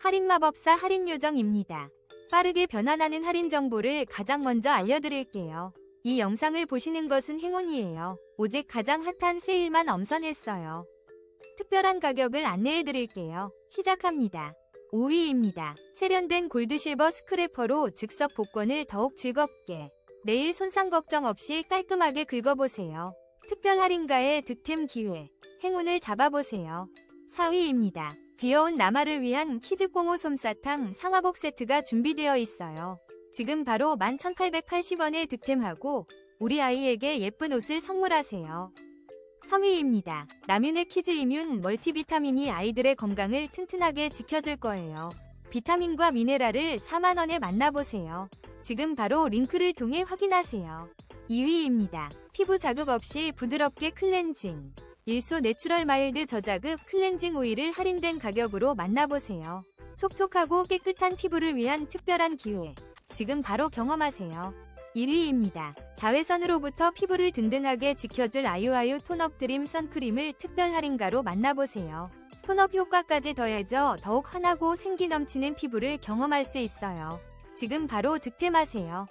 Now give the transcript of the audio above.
할인마법사 할인요정입니다. 빠르게 변환하는 할인 정보를 가장 먼저 알려드릴게요. 이 영상을 보시는 것은 행운이에요. 오직 가장 핫한 세일만 엄선했어요. 특별한 가격을 안내해드릴게요. 시작합니다. 5위입니다. 세련된 골드실버 스크래퍼로 즉석 복권을 더욱 즐겁게 내일 손상 걱정 없이 깔끔하게 긁어보세요. 특별 할인가의 득템 기회, 행운을 잡아보세요. 4위입니다. 귀여운 나마를 위한 키즈꼬모 솜사탕 상하복 세트가 준비되어 있어요. 지금 바로 11,880원에 득템하고 우리 아이에게 예쁜 옷을 선물하세요. 3위입니다. 남윤의 키즈 이뮨 멀티비타민이 아이들의 건강을 튼튼하게 지켜줄 거예요. 비타민과 미네랄을 4만원에 만나보세요. 지금 바로 링크를 통해 확인하세요. 2위입니다. 피부 자극 없이 부드럽게 클렌징. 일소 내추럴 마일드 저자극 클렌징 오일을 할인된 가격으로 만나보세요. 촉촉하고 깨끗한 피부를 위한 특별한 기회. 지금 바로 경험하세요. 1위입니다. 자외선으로부터 피부를 든든하게 지켜줄 아유아유 톤업 드림 선크림을 특별 할인가로 만나보세요. 톤업 효과까지 더해져 더욱 환하고 생기 넘치는 피부를 경험할 수 있어요. 지금 바로 득템하세요.